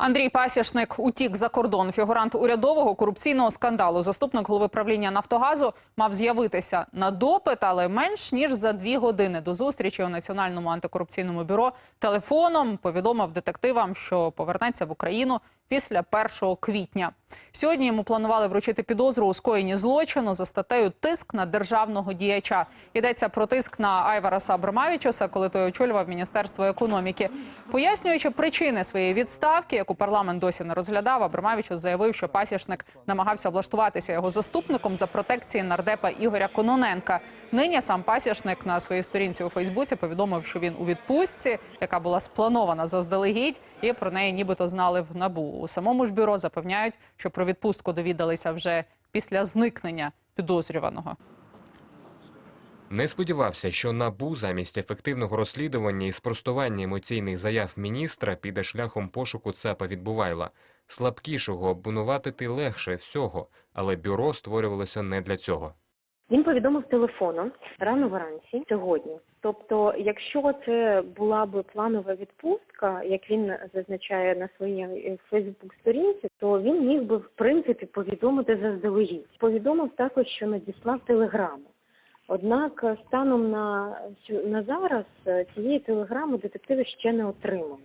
Андрій Пасішник утік за кордон. Фігурант урядового корупційного скандалу. Заступник голови правління Нафтогазу мав з'явитися на допит, але менш ніж за дві години до зустрічі у Національному антикорупційному бюро телефоном повідомив детективам, що повернеться в Україну після 1 квітня. Сьогодні йому планували вручити підозру у скоєнні злочину за статтею тиск на державного діяча. Йдеться про тиск на Айвараса Абрамавічуса, коли той очолював Міністерство економіки. Пояснюючи причини своєї відставки, яку парламент досі не розглядав, Абрамавічус заявив, що пасічник намагався влаштуватися його заступником за протекції нардепа Ігоря Кононенка. Нині сам пасічник на своїй сторінці у Фейсбуці повідомив, що він у відпустці, яка була спланована заздалегідь, і про неї нібито знали в набу. У самому ж бюро запевняють, що про відпустку довідалися вже після зникнення підозрюваного. Не сподівався, що НАБУ замість ефективного розслідування і спростування емоційних заяв міністра піде шляхом пошуку ЦАПа Відбувайла. Слабкішого обвинуватити легше всього, але бюро створювалося не для цього. Він повідомив телефоном рано вранці сьогодні. Тобто, якщо це була б планова відпустка, як він зазначає на своїй Фейсбук сторінці, то він міг би в принципі повідомити заздалегідь. Повідомив також, що надіслав телеграму. Однак станом на на зараз е, цієї телеграми детективи ще не отримали.